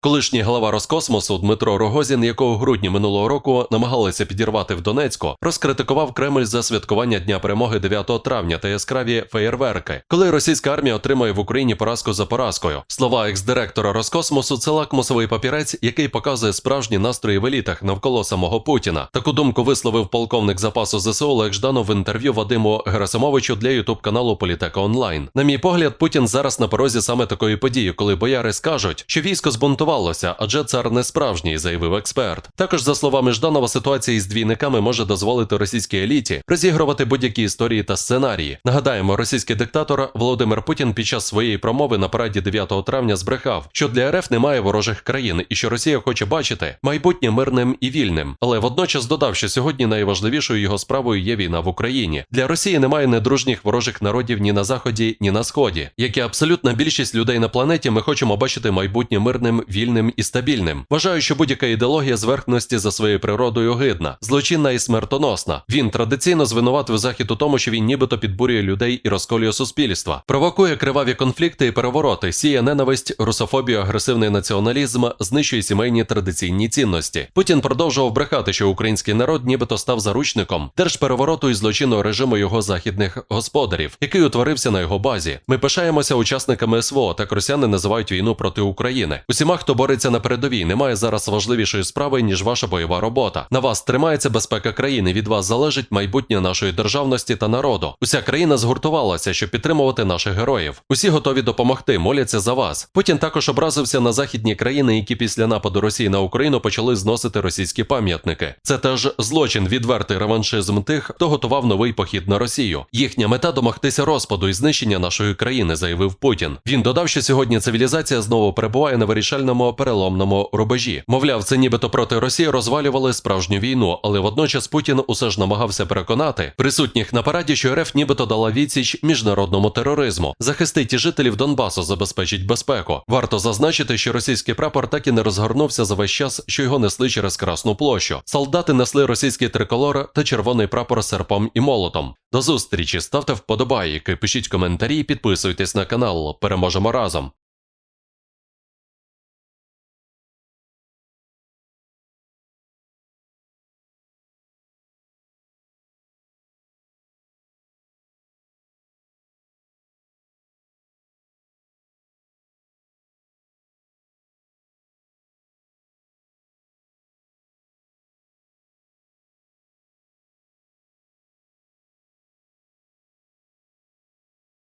Колишній глава Роскосмосу Дмитро Рогозін, якого в грудні минулого року намагалися підірвати в Донецьку, розкритикував Кремль за святкування Дня перемоги 9 травня та яскраві феєрверки, коли російська армія отримує в Україні поразку за поразкою. Слова екс-директора Роскосмосу це лакмусовий папірець, який показує справжні настрої в елітах навколо самого Путіна. Таку думку висловив полковник запасу ЗСУ Олег Жданов в інтерв'ю Вадиму Герасимовичу для ютуб каналу Політека Онлайн. На мій погляд, Путін зараз на порозі саме такої події, коли бояри скажуть, що військо збунтувалося, адже цар не справжній, заявив експерт. Також за словами Жданова, ситуація із двійниками може дозволити російській еліті розігрувати будь-які історії та сценарії. Нагадаємо, російський диктатор Володимир Путін під час своєї промови на параді 9 травня збрехав, що для РФ немає ворожих країн і що Росія хоче бачити майбутнє мирним і вільним. Але водночас додав, що сьогодні найважливішою його справою є війна в Україні. Для Росії немає недружніх ворожих народів ні на заході, ні на сході. Як і абсолютна більшість людей на планеті, ми хочемо бачити майбутнє мирним, вільним і стабільним. Вважаю, що будь-яка ідеологія зверхності за своєю природою гидна, злочинна і смертоносна. Він традиційно звинуватив захід у тому, що він нібито підбурює людей і розколює суспільства, провокує криваві конфлікти і перевороти, сіє ненависть, русофобію, агресивний націоналізм, знищує сімейні традиційні цінності. Путін продовжував брехати, що український народ нібито став заручником держперевороту і злочинного режиму його західних господарів, який утворився на його базі. Ми пишаємося учасниками СВО, так росіяни називають війну проти України. Усіма, хто бореться на передовій, немає зараз важливішої справи ніж ваша бойова робота. На вас тримається безпека країни. Від вас залежить майбутнє нашої державності та народу. Уся країна згуртувалася, щоб підтримувати наших героїв. Усі готові допомогти, моляться за вас. Путін також образився на західні країни, які після нападу Росії на Україну почали зносити російські пам'ятники. Це теж злочин, відвертий реваншизм тих, хто готував новий похід на Росію. Їхня мета домогтися розпаду і знищення нашої країни, заявив Путін. Він додав, що сьогодні цивілізація знову перебуває на вирішальному переломному рубежі. Мовляв, це нібито проти Росії розвалювали справжню війну, але водночас Путін усе ж намагався переконати присутніх на параді, що РФ нібито дала відсіч міжнародному тероризму, захистить і жителів Донбасу, забезпечить безпеку. Варто зазначити, що російський прапор так і не розгорнувся за весь час, що його несли через Красну площу. Солдати несли російський триколор та червоний прапор серпом і молотом. До зустрічі ставте вподобайки, пишіть коментарі, підписуйтесь на канал. Переможемо разом.